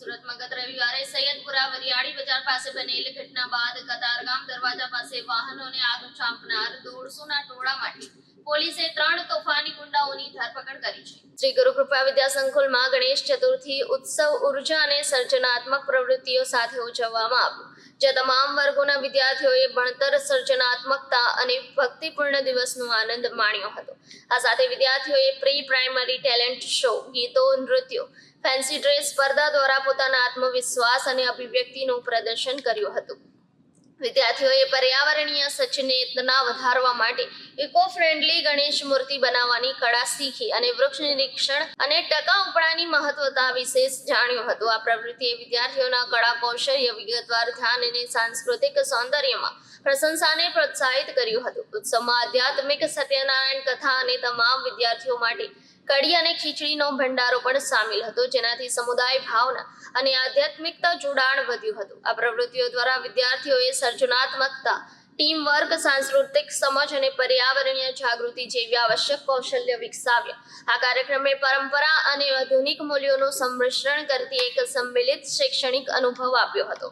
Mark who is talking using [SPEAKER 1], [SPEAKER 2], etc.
[SPEAKER 1] સુરતમાં રવિવારે સૈયદપુરા વરિયાળી બજાર પાસે બનેલ ઘટના બાદ કતારગામ દરવાજા પાસે વાહનોને આગ ચાંપનાર દોઢસોના ટોળામાંથી પોલીસે ત્રણ તોફાની શ્રી ગુરુ કૃપા વિદ્યા સંકુલમાં ગણેશ ચતુર્થી ઉત્સવ ઊર્જા અને સર્જનાત્મક પ્રવૃત્તિઓ સાથે ઉજવવામાં આવ્યું. જ્યાં તમામ વર્ગોના વિદ્યાર્થીઓએ ભણતર, સર્જનાત્મકતા અને ભક્તિપૂર્ણ દિવસનો આનંદ માણ્યો હતો. આ સાથે વિદ્યાર્થીઓએ પ્રી પ્રાઇમરી ટેલેન્ટ શો, ગીતો, નૃત્યો, ફેન્સી ડ્રેસ, સ્પર્ધા દ્વારા પોતાના આત્મવિશ્વાસ અને અભિવ્યક્તિનું પ્રદર્શન કર્યું હતું. વિદ્યાર્થીઓએ પર્યાવરણીય સચેતના વધારવા માટે ઇકો ફ્રેન્ડલી ગણેશ મૂર્તિ બનાવવાની કળા શીખી અને વૃક્ષ નિરીક્ષણ અને ટકાઉપણાની મહત્વતા વિશે જાણ્યું હતું. આ પ્રવૃત્તિએ વિદ્યાર્થીઓના કળા કૌશલ્ય, વિગતવાર ધ્યાન અને સાંસ્કૃતિક સૌંદર્યમાં પ્રશંસાને પ્રોત્સાહિત કર્યું હતું. ઉત્સવમાં આધ્યાત્મિક સત્યનારાયણ કથા અને તમામ વિદ્યાર્થીઓ માટે કડી અને ખીચડીનો ભંડારો પણ સામેલ હતો. જેનાથી સમુદાય, ભાવના અને આધ્યાત્મિકતા જોડાણ વધ્યું હતું. આ પ્રવૃત્તિઓ દ્વારા વિદ્યાર્થીઓએ સર્જનાત્મકતા ટીમ વર્ક સાંસ્કૃતિક સમજ અને પર્યાવરણીય જાગૃતિ જેવી આવશ્યક કૌશલ્ય વિકસાવ્યા. આ કાર્યક્રમે પરંપરા અને આધુનિક મૂલ્યોનું સંમિશ્રણ કરતી એક સંમિલિત શૈક્ષણિક અનુભવ આપ્યો હતો.